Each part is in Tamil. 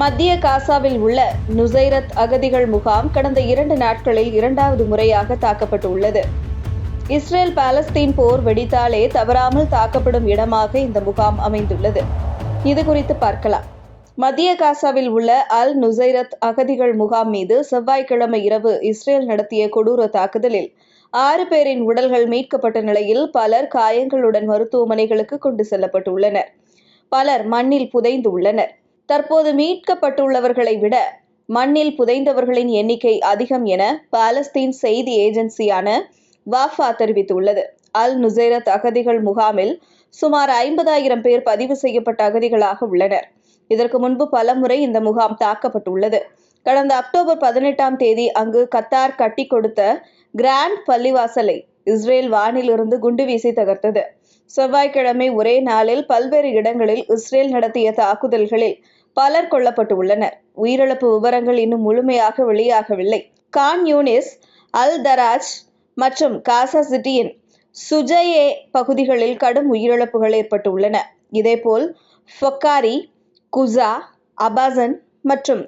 மத்திய காசாவில் உள்ள நுசைரத் அகதிகள் முகாம் கடந்த இரண்டு நாட்களில் இரண்டாவது முறையாக தாக்கப்பட்டுள்ளது. இஸ்ரேல் பாலஸ்தீன் போர் வெடித்தாலே தவறாமல் தாக்கப்படும் இடமாக இந்த முகாம் அமைந்துள்ளது. இது குறித்து பார்க்கலாம். மத்திய காசாவில் உள்ள அல் நுசைரத் அகதிகள் முகாம் மீது செவ்வாய்க்கிழமை இரவு இஸ்ரேல் நடத்திய கொடூர தாக்குதலில் ஆறு பேரின் உடல்கள் மீட்கப்பட்ட நிலையில் பலர் காயங்களுடன் மருத்துவமனைகளுக்கு கொண்டு செல்லப்பட்டுள்ளனர். பலர் மண்ணில் புதைந்து உள்ளனர் தற்போது மீட்கப்பட்டுள்ளவர்களை விட மண்ணில் புதைந்தவர்களின் எண்ணிக்கை அதிகம் என பாலஸ்தீன் செய்தி ஏஜென்சியான வாஃபா தெரிவித்துள்ளது. அல் நுசைரத் அகதிகள் முகாமில் சுமார் ஐம்பதாயிரம் பேர் பதிவு செய்யப்பட்ட அகதிகளாக உள்ளனர். இதற்கு முன்பு பலமுறை இந்த முகாம் தாக்கப்பட்டுள்ளது. கடந்த அக்டோபர் பதினெட்டாம் தேதி அங்கு கத்தார் கட்டி கொடுத்த கிராண்ட் பள்ளிவாசலை இஸ்ரேல் வானிலிருந்து குண்டு வீசி தகர்த்தது. செவ்வாய்க்கிழமை ஒரே நாளில் பல்வேறு இடங்களில் இஸ்ரேல் நடத்திய தாக்குதல்களில் பலர் கொல்லப்பட்டு உள்ளனர் உயிரிழப்பு விவரங்கள் இன்னும் முழுமையாக வெளியாகவில்லை. கான் யூனிஸ் அல் தராஜ் மற்றும் காசா சிட்டியின் சுஜயே பகுதிகளில் கடும் உயிரிழப்புகள் ஏற்பட்டுள்ளன. இதேபோல் ஃபொக்காரி குசா அபாசன் மற்றும்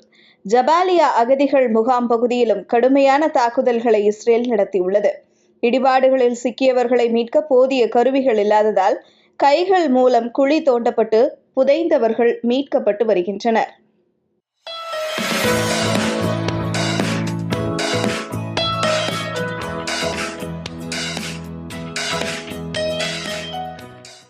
ஜபாலியா அகதிகள் முகாம் பகுதியிலும் கடுமையான தாக்குதல்களை இஸ்ரேல் நடத்தியுள்ளது. இடிபாடுகளில் சிக்கியவர்களை மீட்க போதிய கருவிகள் இல்லாததால் கைகள் மூலம் குழி தோண்டப்பட்டு புதைந்தவர்கள் மீட்கப்பட்டு வருகின்றனர்.